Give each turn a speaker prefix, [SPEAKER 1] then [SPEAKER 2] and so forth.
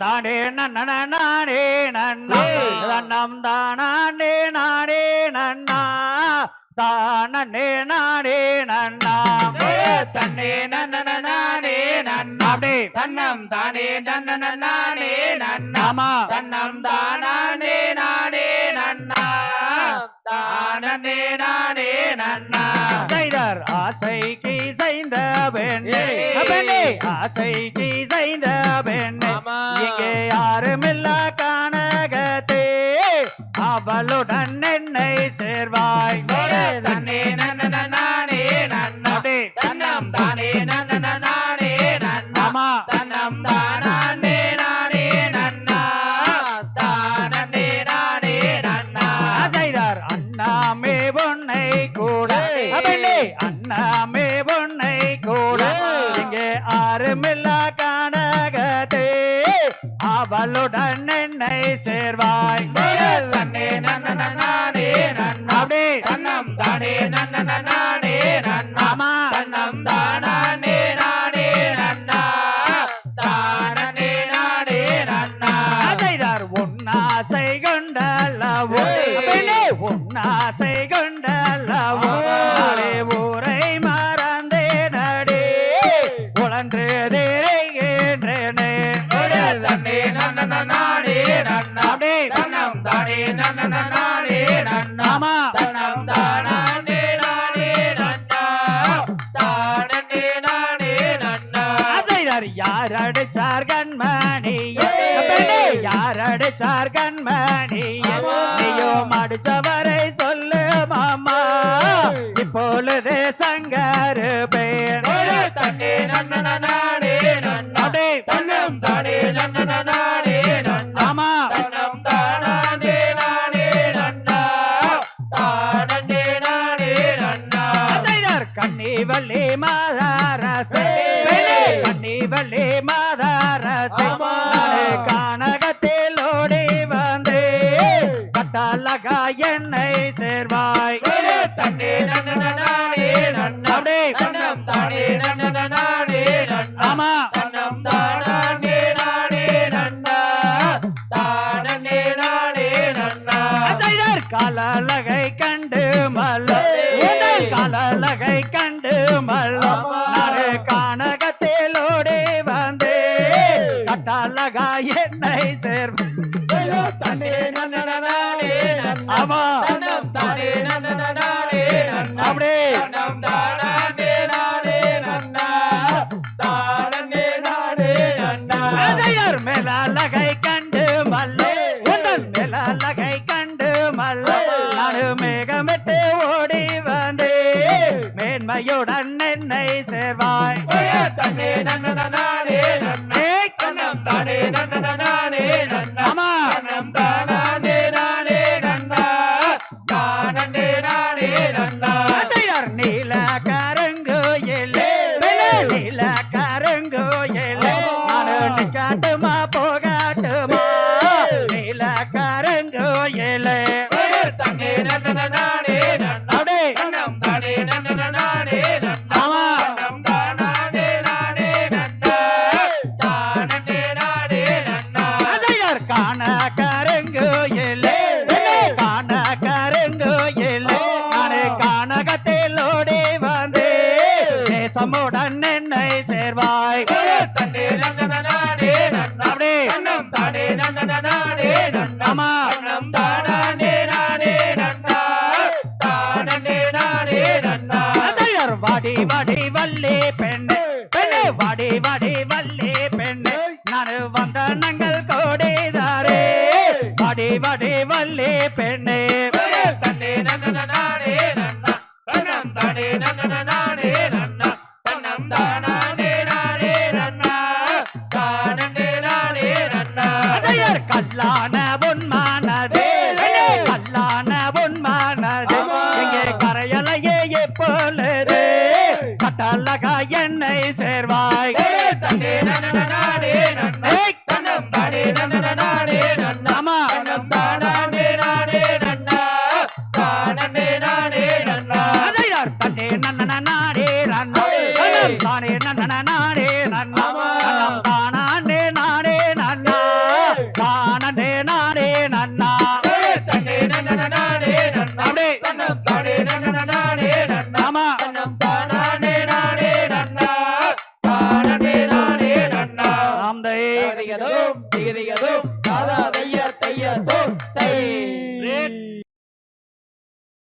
[SPEAKER 1] தானே நன்ன நானே நன்னா தன்னம் தானே நானே நன்னா தானே நானே நன்னா
[SPEAKER 2] தன்னே நன்ன நானே நன்னா தன்னம் தானே நன்ன நானே நன்னா
[SPEAKER 1] ஆமா.
[SPEAKER 2] தன்னம் தானே நானே நன்னா தானே நானே நன்னா
[SPEAKER 1] செய்தர் ஆசைக்கு செய்த பெண்ணே. ஆசைக்கு செய்த பெண்ணே. இங்கே யாருமில்ல கானகத்தே. அவளுடன் என்னை சேர்வாய்.
[SPEAKER 2] தன்னே நானே நன்னா தன்னம் தானே நன்ன நானே நன்னா
[SPEAKER 1] ஆமா.
[SPEAKER 2] தன்னம் தானே நானே நன்னா. தானே நானே நன்னா.
[SPEAKER 1] செய்தார் அண்ணாமே பொன்னை கூட. அண்ணாமே பொன்னை. இங்கே ஆறுமில்ல அவளுடன் என்னை சேர்வாய்.
[SPEAKER 2] தன்னே நன்ன நானே நன்னா
[SPEAKER 1] அப்படி.
[SPEAKER 2] தன்னம் தானே நன்ன நானே நன்னா
[SPEAKER 1] ஆமா.
[SPEAKER 2] தன்னம் தானே நானே நன்னா தானே நானே நன்னா
[SPEAKER 1] செய்தார் உன்னாசை கொண்டல்லவோ.
[SPEAKER 2] ஏய்.
[SPEAKER 1] பெண்ணே உன்னாசை செய்தார் யார் அடிச்சார். பெண்ணே யார் அடிச்சார் கண்மணியே
[SPEAKER 2] ஆமா.
[SPEAKER 1] நீயும் அடிச்சவரை சொல்லு மாமா. இப்பொழுது சங்கரு பேர்
[SPEAKER 2] தன்னே நன்ன நானே நன்னா. தன்னம் தானே நன்ன நானே நன்னா.
[SPEAKER 1] ஆமா.
[SPEAKER 2] தன்னம் தானே நானே நன்னா. தானே நானே நன்னா.
[SPEAKER 1] செய்தார் கன்னிவள்ளி மாதாரசே
[SPEAKER 2] ஏய்.
[SPEAKER 1] கன்னிவள்ளி மாதாரசே கானகத்தில் ஓடி வந்தே கட்டழகா என்னை சேர்வாய்.
[SPEAKER 2] தன்னே நன்ன நானே நன்னா தன்னம் தானே நன்ன நானே நன்னா
[SPEAKER 1] ஆமா.
[SPEAKER 2] தன்னம் தானே நானே நன்னா தானே நானே நன்னா
[SPEAKER 1] செய்தார் நானே
[SPEAKER 2] நன்னா தானே நானே நன்னா
[SPEAKER 1] அதையர் மேலழகை கண்டு மல்லோ உந்தன் மேலழகை கண்டு மல்லோ நாடு மேகமிட்டு ஓடி வந்தே மேன்மையுடன் என்னை சேர்வாய்
[SPEAKER 2] தன்னே நன்ன நானே நன்னா தானே நானே.
[SPEAKER 1] வாடி வாடி வள்ளி பெண்ணு நான் வந்த நங்கள் கோடிதாரே. வாடி வாடி வள்ளி பெண்ணு.
[SPEAKER 2] தன்னே நன்ன நானே நன்னா. தன்னம் தானே நன்ன நானே நன்னா. தன்னம் தானே நானே நன்னா. தானே நானே நன்னா.
[SPEAKER 1] அதையர் கல்லான பொன்மானது சேர்வாய்.
[SPEAKER 2] தன்னே நன்ன நானே நன்னா. தன்னம் தானே நன்ன நானே நன்னா.
[SPEAKER 1] ஆமா.
[SPEAKER 2] தன்னம் தானே நானே நன்னா. தானே நானே நன்னா
[SPEAKER 1] அதையார் தன்னே. நன்னா. தன்னம் தானே நாடே நன்னா. தன்னம் நன்னா
[SPEAKER 2] திகதிகதும் diga dom, diga diga.